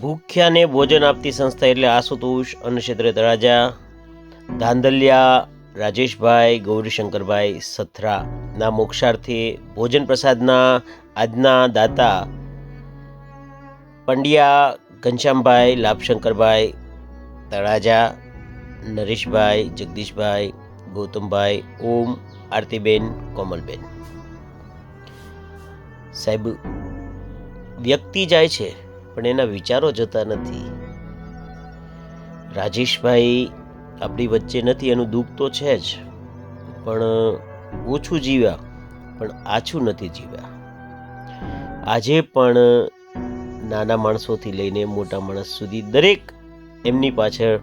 ભૂખ્યાને ભોજન આપતી સંસ્થા એટલે આશુતોષ અન્નક્ષેત્રે તળાજા ધાંધલિયા, રાજેશભાઈ, ગૌરીશંકરભાઈ સથરાના મોક્ષાર્થે ભોજન પ્રસાદના આજના દાતા પંડ્યા ઘનશ્યામભાઈ, લાભશંકરભાઈ, તળાજા, નરેશભાઈ, જગદીશભાઈ, ગૌતમભાઈ, ઓમ, આરતીબેન, કોમલબેન. સાહેબ, વ્યક્તિ જાય છે. પણ એના વિચારો જતા નથી. રાજેશભાઈ આપણી વચ્ચે નથી, એનું દુઃખ તો છે જ. પણ ઓછું જીવ્યા, પણ આછું નથી જીવ્યા. આજે પણ નાના માણસોથી લઈને મોટા માણસ સુધી દરેક એમની પાછળ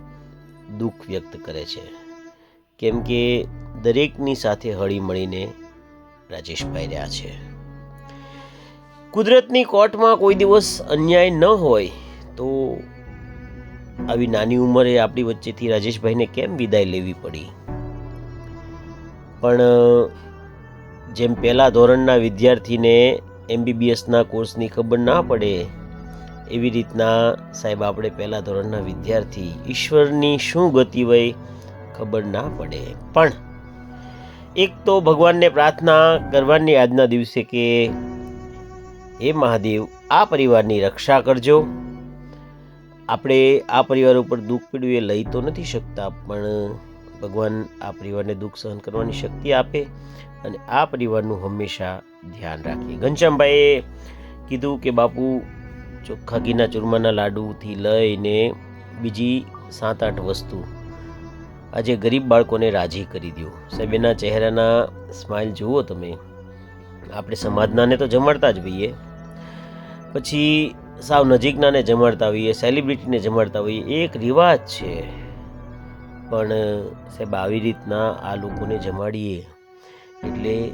દુઃખ વ્યક્ત કરે છે. કેમ કે દરેકની સાથે હળી મળીને રાજેશભાઈ રહ્યા છે. કુદરતની કોર્ટમાં કોઈ દિવસ અન્યાય ન હોય તો આવી નાની ઉંમરે આપણી વચ્ચેથી રાજેશભાઈને કેમ વિદાય લેવી પડી? પણ જેમ પહેલા ધોરણના વિદ્યાર્થીને એમબીબીએસના કોર્સની ખબર ના પડે, એવી રીતના સાહેબ આપણે પહેલા ધોરણના વિદ્યાર્થી ઈશ્વરની શું ગતિ હોય ખબર ના પડે. પણ, એક તો ભગવાનને પ્રાર્થના કરવાની આજના દિવસે કે હે મહાદેવ, આ પરિવારની રક્ષા કરજો. આપણે આ પરિવાર ઉપર દુઃખ પીડ્યું એ લઈ તો નથી શકતા, પણ ભગવાન આ પરિવારને દુઃખ સહન કરવાની શક્તિ આપે અને આ પરિવારનું હંમેશા ધ્યાન રાખીએ. ઘનશ્યામભાઈએ કીધું કે, બાપુ, ચોખ્ખા ઘીના ચૂરમાના લાડુથી લઈને બીજી સાત આઠ વસ્તુ આજે ગરીબ બાળકોને રાજી કરી દો સાહેબ, એના ચહેરાના સ્માઇલ જુઓ તમે. આપણે સમાજનાને તો જમાડતા જ હોઈએ. પછી સાવ નજીકનાને જમાડતા હોઈએ સેલિબ્રિટીને જમાડતા હોઈએ એક રિવાજ છે. પણ, સાહેબ, આવી રીતના આ લોકોને જમાડીએ એટલે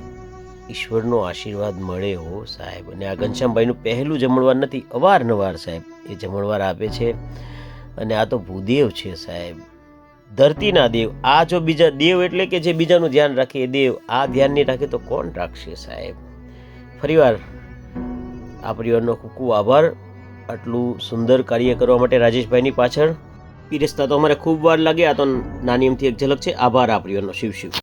ઈશ્વરનો આશીર્વાદ મળે હો, સાહેબ. અને આ ઘનશ્યામભાઈનું પહેલું જમણવાર નથી, અવારનવાર સાહેબ એ જમણવાર આપે છે. અને આ તો ભૂદેવ છે, સાહેબ. ધરતીના દેવ. આ જો બીજા દેવ એટલે કે જે બીજાનું ધ્યાન રાખે એ દેવ, આ ધ્યાન નહીં રાખે તો કોણ રાખશે સાહેબ? ફરીવાર આ પરિવારનો ખૂબ ખૂબ આભાર. આટલું સુંદર કાર્ય કરવા માટે રાજેશભાઈની પાછળ. પીરસતા તો અમારે ખૂબ વાર લાગે આ તો નાની એમથી એક ઝલક છે. આભાર આ પરિવારનો. શિવ શિવ.